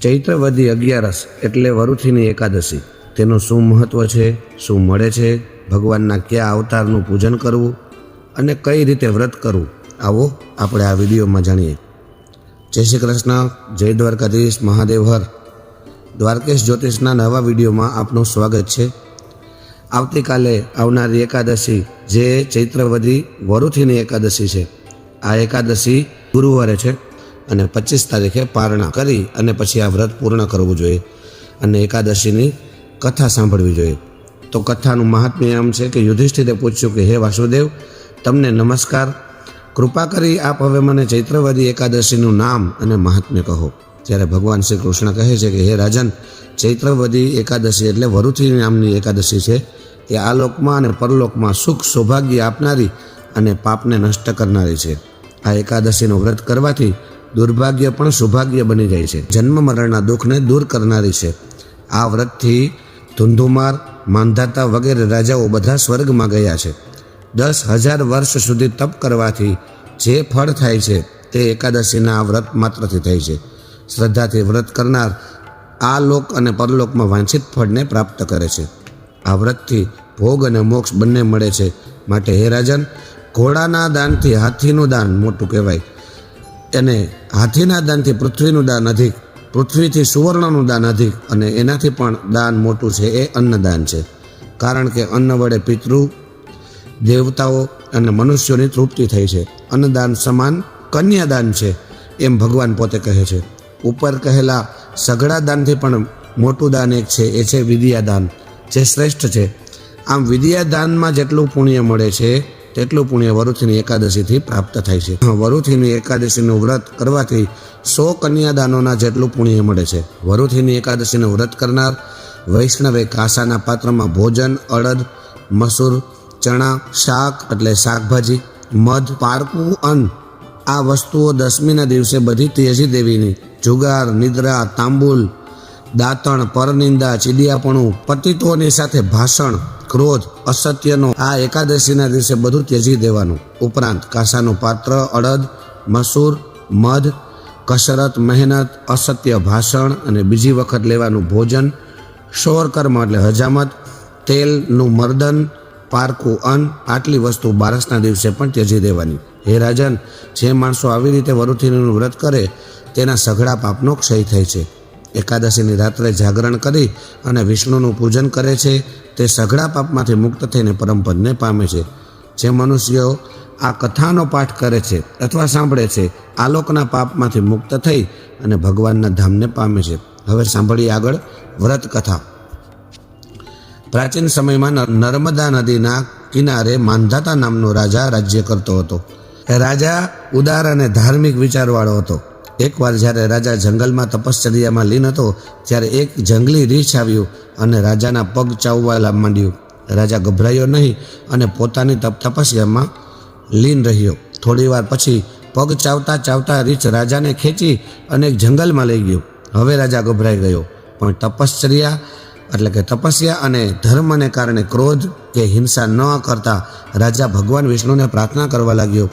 ચૈત્રવદી અગિયારસ એટલે વરુથીની એકાદશી. તેનું શું મહત્વ છે? શું મળે છે? ભગવાનના કયા અવતારનું પૂજન કરવું? અને કઈ રીતે વ્રત કરવું? આવો આપણે આ વિડીયોમાં જાણીએ. જય શ્રી કૃષ્ણ. જય દ્વારકાધીશ મહાદેવ હર. દ્વારકેશ જ્યોતિષના નવા વિડીયોમાં આપનું સ્વાગત છે. આવતીકાલે આવનારી એકાદશી જે ચૈત્રવદી વરુથીની એકાદશી છે. આ એકાદશી ગુરુવારે છે. અને પચીસ તારીખે પારણા કરી અને પછી આ વ્રત પૂર્ણ કરવું જોઈએ અને એકાદશીની કથા સાંભળવી જોઈએ. તો કથાનું મહાત્મ્ય એમ છે કે યુધિષ્ઠિરે પૂછ્યું કે, હે વાસુદેવ, તમને નમસ્કાર. કૃપા કરી આપ હવે મને ચૈત્રવાદી એકાદશીનું નામ અને મહાત્મ્ય કહો. ત્યારે ભગવાન શ્રી કૃષ્ણ કહે છે કે, હે રાજન, ચૈત્રવદી એકાદશી એટલે વરુથી નામની એકાદશી છે. એ આ લોકમાં અને પરલોકમાં સુખ સૌભાગ્ય આપનારી અને પાપને નષ્ટ કરનારી છે. આ એકાદશીનું વ્રત કરવાથી દુર્ભાગ્ય પણ સૌભાગ્ય બની જાય છે. જન્મ મરણના દુઃખને દૂર કરનારી છે. આ વ્રતથી ધુંધુમાર, માંધાતા વગેરે રાજાઓ બધા સ્વર્ગમાં ગયા છે. દસ હજાર વર્ષ સુધી તપ કરવાથી જે ફળ થાય છે તે એકાદશીના આ વ્રત માત્રથી થાય છે. શ્રદ્ધાથી વ્રત કરનાર આ લોક અને પરલોકમાં વાંછિત ફળને પ્રાપ્ત કરે છે. આ વ્રતથી ભોગ અને મોક્ષ બંને મળે છે. માટે હે રાજન, ઘોડાના દાનથી હાથીનું દાન મોટું કહેવાય. અને હાથીના દાનથી પૃથ્વીનું દાન અધિક, પૃથ્વીથી સુવર્ણનું દાન અધિક અને એનાથી પણ દાન મોટું છે, એ અન્નદાન છે. કારણ કે અન્ન વડે પિતૃ, દેવતાઓ અને મનુષ્યોની તૃપ્તિ થઈ છે. અન્નદાન સમાન કન્યાદાન છે, એમ ભગવાન પોતે કહે છે. ઉપર કહેલા સઘળા દાનથી પણ મોટું દાન એક છે, એ છે વિદ્યાદાન, જે શ્રેષ્ઠ છે. આમ વિદ્યાદાનમાં જેટલું પુણ્ય મળે છે તેટલું પુણ્ય વરુથીની એકાદશીથી પ્રાપ્ત થાય છે. વરુથીની એકાદશીનું વ્રત કરવાથી સો કન્યાદાનોના જેટલું પુણ્ય મળે છે. વરુથીની એકાદશીનું વ્રત કરનાર વૈષ્ણવે કાંસાના પાત્રમાં ભોજન, અડદ, મસૂર, ચણા, શાક એટલે શાકભાજી, મધ, પારકું, અન્ન આ વસ્તુઓ દસમીના દિવસે બધી તેજી દેવીની. જુગાર, નિદ્રા, તાંબુલ, દાંતણ, પરનિંદા, ચીડિયાપણું પતિત્વોની સાથે ભાષણ ક્રોધ, અસત્યનો, આ એકાદશીના દિવસે બધું ત્યજી દેવાનું. ઉપરાંત કાસાનું પાત્ર, અડદ, મસૂર, મધ, કસરત, મહેનત, અસત્ય ભાષણ અને બીજી વખત લેવાનું ભોજન, શોરકર્મ એટલે હજામત, તેલનું મર્દન પારકું અન્ન, આટલી વસ્તુ બારસના દિવસે પણ ત્યજી દેવાની. હે રાજન, જે માણસો આવી રીતે વરુથીનું વ્રત કરે, તેના સઘળા પાપનો ક્ષય થાય છે. એકાદશીની રાત્રે જાગરણ કરી અને વિષ્ણુનું પૂજન કરે છે, તે સઘળા પાપમાંથી મુક્ત થઈને પરમપદને પામે છે. જે મનુષ્યો આ કથાનો પાઠ કરે છે અથવા સાંભળે છે આલોકના પાપમાંથી મુક્ત થઈ અને ભગવાનના ધામને પામે છે. હવે સાંભળીએ આગળ વ્રત કથા. પ્રાચીન સમયમાં નર્મદા નદીના કિનારે માંધાતા નામનો રાજા રાજ્ય કરતો હતો. રાજા ઉદાર અને ધાર્મિક વિચારવાળો હતો. એકવાર જ્યારે રાજા જંગલમાં તપશ્ચર્યામાં લીન હતો, ત્યારે એક જંગલી રીછ આવ્યું અને રાજાના પગ ચાવવા માંડ્યું. રાજા ગભરાયો નહીં અને પોતાની તપ તપસ્યામાં લીન રહ્યો. થોડીવાર પછી પગ ચાવતા ચાવતા રીછ રાજાને ખેંચી અને એક જંગલમાં લઈ ગયો. હવે રાજા ગભરાઈ ગયો. પણ તપશ્ચર્યા, એટલે કે તપસ્યા અને ધર્મને કારણે ક્રોધ કે હિંસા ન કરતા રાજા ભગવાન વિષ્ણુને પ્રાર્થના કરવા લાગ્યો.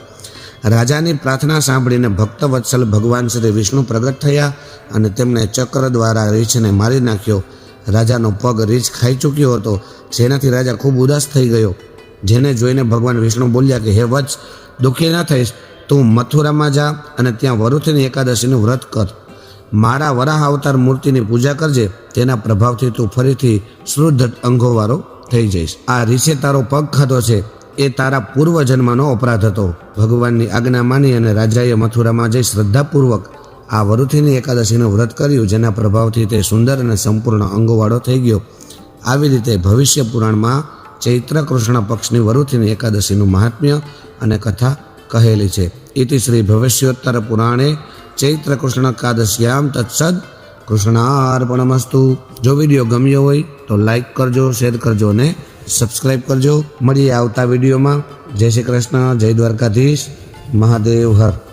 રાજાની પ્રાર્થના સાંભળીને ભક્ત વત્સલ ભગવાન શ્રી વિષ્ણુ પ્રગટ થયા અને તેમણે ચક્ર દ્વારા રીછને મારી નાખ્યો. રાજાનો પગ રીછ ખાઈ ચૂક્યો હતો, જેનાથી રાજા ખૂબ ઉદાસ થઈ ગયો. જેને જોઈને ભગવાન વિષ્ણુ બોલ્યા કે, હે વત્સ, દુઃખી ન થઈશ. તું મથુરામાં જા અને ત્યાં વરુથની એકાદશીનું વ્રત કર. મારા વરાહ અવતાર મૂર્તિની પૂજા કરજે, તેના પ્રભાવથી તું ફરીથી શુદ્ધ અંગોવાળો થઈ જઈશ. આ રીછે તારો પગ ખાધો છે. એ તારા પૂર્વજન્મનો અપરાધ હતો. ભગવાનની આજ્ઞા માની અને રાજાએ મથુરામાં જઈ શ્રદ્ધાપૂર્વક આ વરુથીની એકાદશીનું વ્રત કર્યું, જેના પ્રભાવથી તે સુંદર અને સંપૂર્ણ અંગોવાળો થઈ ગયો. આવી રીતે ભવિષ્ય પુરાણમાં ચૈત્ર કૃષ્ણ પક્ષની વરુથીની એકાદશીનું મહાત્મ્ય અને કથા કહેલી છે. ઇતિ શ્રી ભવિષ્યોત્તર પુરાણે ચૈત્ર કૃષ્ણ એકાદશ્યામ તત્સદ કૃષ્ણાર્પણમસ્તુ. જો વીડિયો ગમ્યો હોય તો લાઈક કરજો, શેર કરજો અને સબસ્ક્રાઈબ કરજો. મળીએ આવતા વિડીયોમાં. જય શ્રી કૃષ્ણ જય દ્વારકાધીશ. મહાદેવ હર.